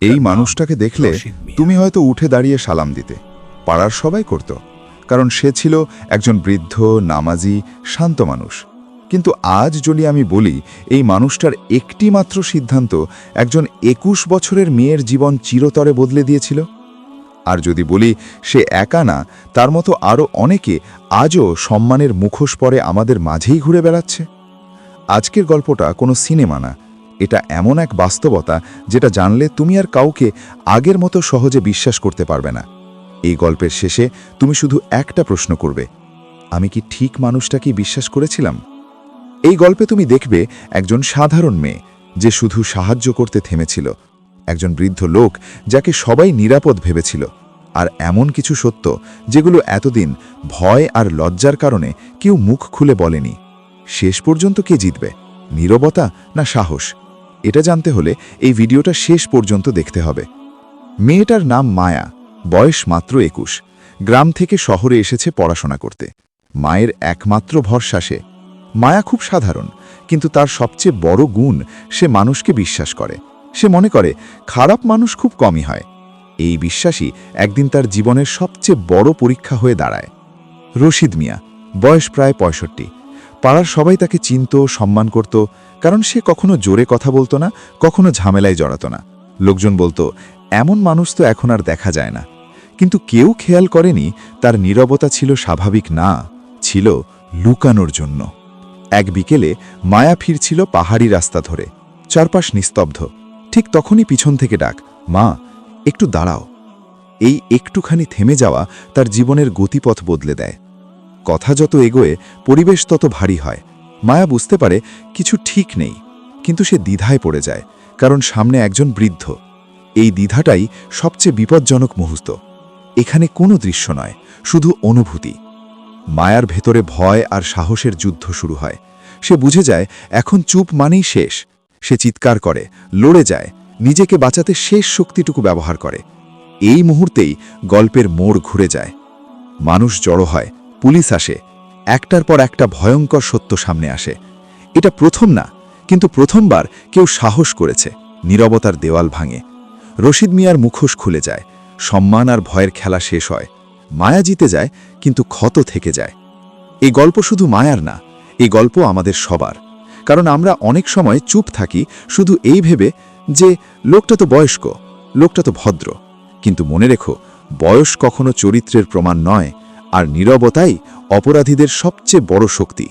এই মানুষটাকে দেখলে তুমি হয়তো উঠে দাঁড়িয়ে সালাম দিতে। পাড়ার সবাই করত। কারণ সে ছিল একজন বৃদ্ধ নামাজি শান্ত মানুষ। কিন্তু আজ যদি আমি বলি এই মানুষটার একটি মাত্র সিদ্ধান্ত একজন একুশ বছরের মেয়ের জীবন চিরতরে বদলে দিয়েছিল। আর যদি বলি সে একা না তার মতো আরও অনেকে আজও সম্মানের মুখোশ পরে আমাদের মাঝেই ঘুরে বেড়াচ্ছে। আজকের গল্পটা কোনো সিনেমা না এটা এমন এক বাস্তবতা যেটা জানলে তুমি আর কাউকে আগের মতো সহজে বিশ্বাস করতে পারবে না। এই গল্পের শেষে তুমি শুধু একটা প্রশ্ন করবে, আমি কি ঠিক মানুষটাকেই বিশ্বাস করেছিলাম? এই গল্পে তুমি দেখবে একজন সাধারণ মেয়ে যে শুধু সাহায্য করতে থেমেছিল, একজন বৃদ্ধ লোক যাকে সবাই নিরাপদ ভেবেছিল, আর এমন কিছু সত্য যেগুলো এতদিন ভয় আর লজ্জার কারণে কেউ মুখ খুলে বলেনি। শেষ পর্যন্ত কে জিতবে, নীরবতা না সাহস? এটা জানতে হলে এই ভিডিওটা শেষ পর্যন্ত দেখতে হবে। মেয়েটার নাম মায়া, বয়স মাত্র একুশ। গ্রাম থেকে শহরে এসেছে পড়াশোনা করতে। মায়ের একমাত্র ভরসা সে। মায়া খুব সাধারণ, কিন্তু তার সবচেয়ে বড় গুণ সে মানুষকে বিশ্বাস করে। সে মনে করে, খারাপ মানুষ খুব কমই হয়। এই বিশ্বাসই একদিন তার জীবনের সবচেয়ে বড় পরীক্ষা হয়ে দাঁড়ায়। রশিদ মিয়া, বয়স প্রায় পঁয়ষট্টি। পাড়ার সবাই তাকে চিনত, সম্মান করত, কারণ সে কখনো জোরে কথা বলতো না, কখনো ঝামেলায় জড়াতো না। লোকজন বলতো, এমন মানুষ তো এখন আর দেখা যায় না। কিন্তু কেউ খেয়াল করেনি, তার নীরবতা ছিল স্বাভাবিক না, ছিল লুকানোর জন্য। এক বিকেলে মায়া ফিরছিল পাহাড়ি রাস্তা ধরে, চারপাশ নিস্তব্ধ। ঠিক তখনই পিছন থেকে ডাক, মা, একটু দাঁড়াও। এই একটুখানি থেমে যাওয়া তার জীবনের গতিপথ বদলে দেয়। কথা যত এগোয়, পরিবেশ তত ভারী হয়। মায়া বুঝতে পারে কিছু ঠিক নেই, কিন্তু সে দ্বিধায় পড়ে যায়, কারণ সামনে একজন বৃদ্ধ। এই দ্বিধাটাই সবচেয়ে বিপজ্জনক মুহূর্ত। এখানে কোনো দৃশ্য নয়, শুধু অনুভূতি। মায়ার ভেতরে ভয় আর সাহসের যুদ্ধ শুরু হয়। সে বুঝে যায়, এখন চুপ মানেই শেষ। সে চিৎকার করে, লড়ে যায়, নিজেকে বাঁচাতে শেষ শক্তিটুকু ব্যবহার করে। এই মুহূর্তেই গল্পের মোড় ঘুরে যায়। মানুষ জড়ো হয় পুলিশ আসে, একটার পর একটা ভয়ঙ্কর সত্য সামনে আসে। এটা প্রথম না, কিন্তু প্রথমবার কেউ সাহস করেছে নীরবতার দেওয়াল ভাঙে। রশিদ মিয়ার মুখোশ খুলে যায়, সম্মান আর ভয়ের খেলা শেষ হয়। মায়া জিতে যায়, কিন্তু ক্ষত থেকে যায়। এই গল্প শুধু মায়ার না, এই গল্প আমাদের সবার। কারণ আমরা অনেক সময় চুপ থাকি শুধু এই ভেবে যে লোকটা তো বয়স্ক, লোকটা তো ভদ্র। কিন্তু মনে রেখো, বয়স কখনো চরিত্রের প্রমাণ নয় আর নীরবতাই অপরাধীদের সবচেয়ে বড় শক্তি।